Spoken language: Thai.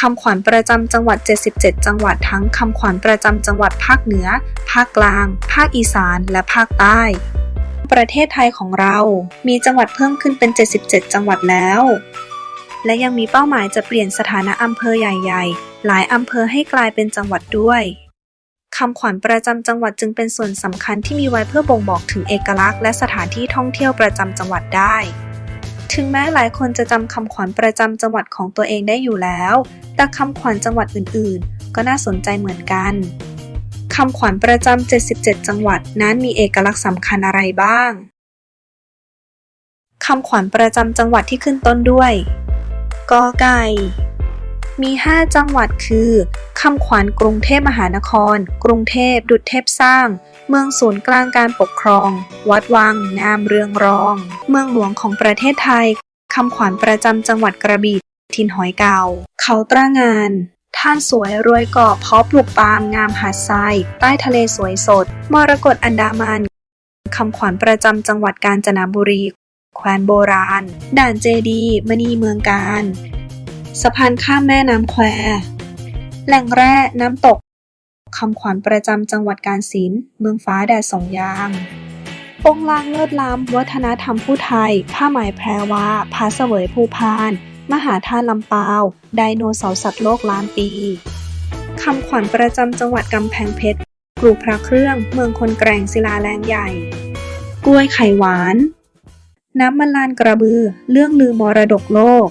คำขวัญประจำจังหวัด 77 จังหวัดทั้งคำขวัญประจำจังหวัดภาคเหนือ ภาคกลาง ภาคอีสาน และภาคใต้ ประเทศไทยของเรามีจังหวัดเพิ่มขึ้นเป็น 77 จังหวัดแล้ว และยังมีเป้าหมายจะเปลี่ยนสถานะอำเภอใหญ่ๆ หลายอำเภอให้กลายเป็นจังหวัดด้วยคำขวัญประจำจังหวัดจึงเป็นส่วนสำคัญที่มีไว้เพื่อบ่งบอกถึงเอกลักษณ์และสถานที่ท่องเที่ยวประจำจังหวัดได้ ถึงแม้หลายคนจะจำคำขวัญประจำจังหวัดของตัวเองได้อยู่แล้ว แต่คำขวัญจังหวัดอื่นๆ ก็น่าสนใจเหมือนกัน คำขวัญประจำ 77 จังหวัดนั้นมีเอกลักษณ์สำคัญอะไรบ้าง คำขวัญประจำจังหวัดที่ขึ้นต้นด้วยกอไก่ มี 5 จังหวัดคือคำขวัญกรุงเทพมหานคร กรุงเทพดุจเทพสร้าง เมืองศูนย์กลางการปกครอง วัดวังงามเรืองรอง เมืองหลวงของประเทศไทยคำขวัญประจำจังหวัดกระบี่ถิ่นหอยเก่า เขาตรางาน ท่านสวยรวยกาะเพาะปลูกปาล์มงามหาดทราย ใต้ทะเลสวยสด มรกตอันดามันคำขวัญประจำจังหวัดกาญจนบุรี แควนโบราณ ด่านเจดีย์มณีเมืองการ สะพานข้ามแม่น้ำแคว แหล่งแร่น้ำตกคำขวัญประจำจังหวัดกาฬสินธุ์เมืองฟ้าแดดสองยามปงลางเลิศล้ำวัฒนธรรมผู้ไทย ผ้าไหมแพรวาพาเสวยภูพาน มหาท่าลำปาว ไดโนเสาร์สัตว์โลกล้านปีคำขวัญประจำจังหวัดกำแพงเพชรกรูพระเครื่อง เมืองคนแกร่งศิลาแรงใหญ่ กล้วยไข่หวาน น้ำมันลานกระบือ เรื่องลือมรดกโลก